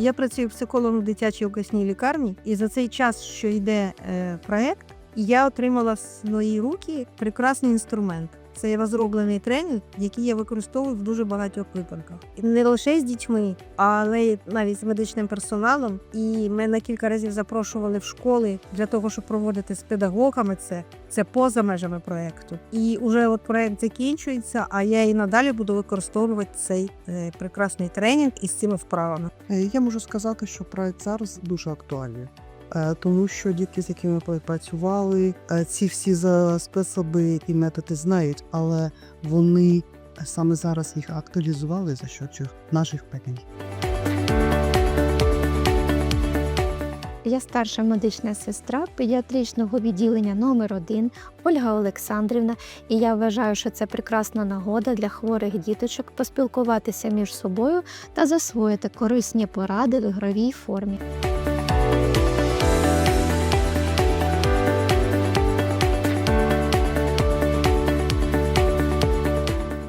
Я працюю психологом в дитячій обласній лікарні, і за цей час, що йде е, проект, я отримала в свої руки прекрасний інструмент. Це розроблений тренінг, який я використовую в дуже багатьох випадках. Не лише з дітьми, але навіть з медичним персоналом. І мене кілька разів запрошували в школи для того, щоб проводити з педагогами це. Це поза межами проекту. І вже от проект закінчується, а я і надалі буду використовувати цей е, прекрасний тренінг із цими вправами. Е, Я можу сказати, що проект зараз дуже актуальний. Е, Тому що дітки, з якими ми працювали, е, ці всі способи і методи знають, але вони саме зараз їх актуалізували за що наших пекарів. Я старша медична сестра педіатричного відділення номер 1 Ольга Олександрівна, і я вважаю, що це прекрасна нагода для хворих діточок поспілкуватися між собою та засвоїти корисні поради в ігровій формі.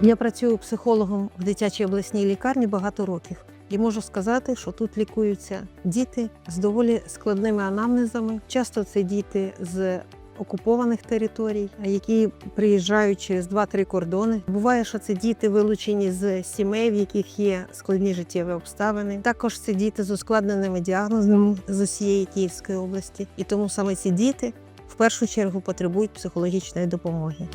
Я працюю психологом в дитячій обласній лікарні багато років. І можу сказати, що тут лікуються діти з доволі складними анамнезами. Часто це діти з окупованих територій, які приїжджають через 2-3 кордони. Буває, що це діти вилучені з сімей, в яких є складні життєві обставини. Також це діти з ускладненими діагнозами з усієї Київської області. І тому саме ці діти в першу чергу потребують психологічної допомоги.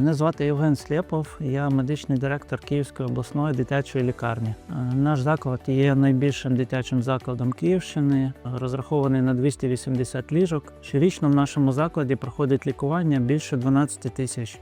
Мене звати Євген Слєпов, я медичний директор Київської обласної дитячої лікарні. Е, Наш заклад є найбільшим дитячим закладом Київщини, розрахований на 280 ліжок. Щорічно в нашому закладі проходить лікування більше 12 тисяч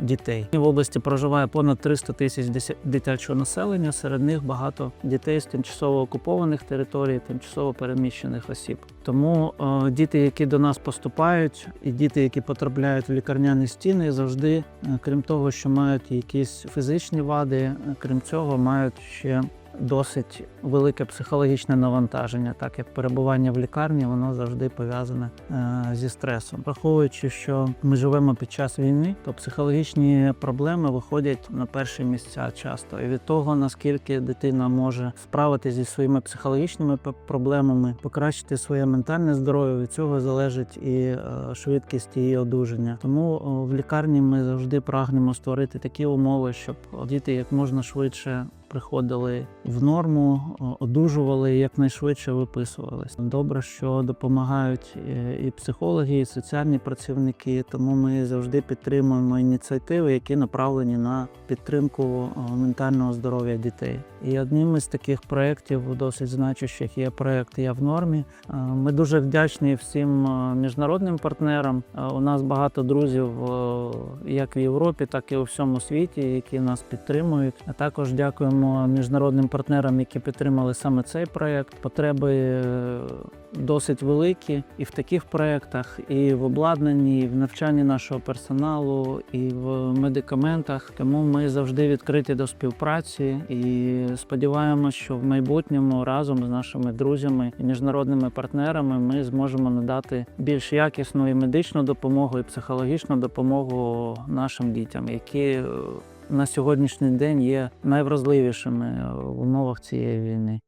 дітей. В області проживає понад 300 тисяч дитячого населення. Серед них багато дітей з тимчасово окупованих територій, тимчасово переміщених осіб. Тому о, діти, які до нас поступають, і діти, які потрапляють в лікарняні стіни, завжди, е, крім того, що мають якісь фізичні вади, е, крім цього, мають ще досить велике психологічне навантаження, так як перебування в лікарні воно завжди пов'язане е, зі стресом. Враховуючи, що ми живемо під час війни, то психологічні проблеми виходять на перші місця часто. І від того, наскільки дитина може справитися зі своїми психологічними проблемами, покращити своє ментальне здоров'я, від цього залежить і е, швидкість її одужання. Тому в лікарні ми завжди прагнемо створити такі умови, щоб діти як можна швидше приходили в норму, одужували і якнайшвидше виписувалися. Добре, що допомагають е, і психологи, і соціальні працівники. Тому ми завжди підтримуємо ініціативи, які направлені на підтримку ментального здоров'я дітей. І одним із таких проєктів досить значущих є проєкт Я в нормі. Е, Ми дуже вдячні всім е, міжнародним партнерам. Е, У нас багато друзів як в Європі, так і у всьому світі, які нас підтримують. А також дякуємо міжнародним партнерам, які підтримали саме цей проєкт. Потреби досить великі і в таких проєктах, і в обладнанні, і в навчанні нашого персоналу, і в медикаментах. Тому ми завжди відкриті до співпраці і сподіваємося, що в майбутньому разом з нашими друзями і міжнародними партнерами ми зможемо надати більш якісну і медичну допомогу, і психологічну допомогу нашим дітям, які е, на сьогоднішній день є найвразливішими в умовах цієї війни.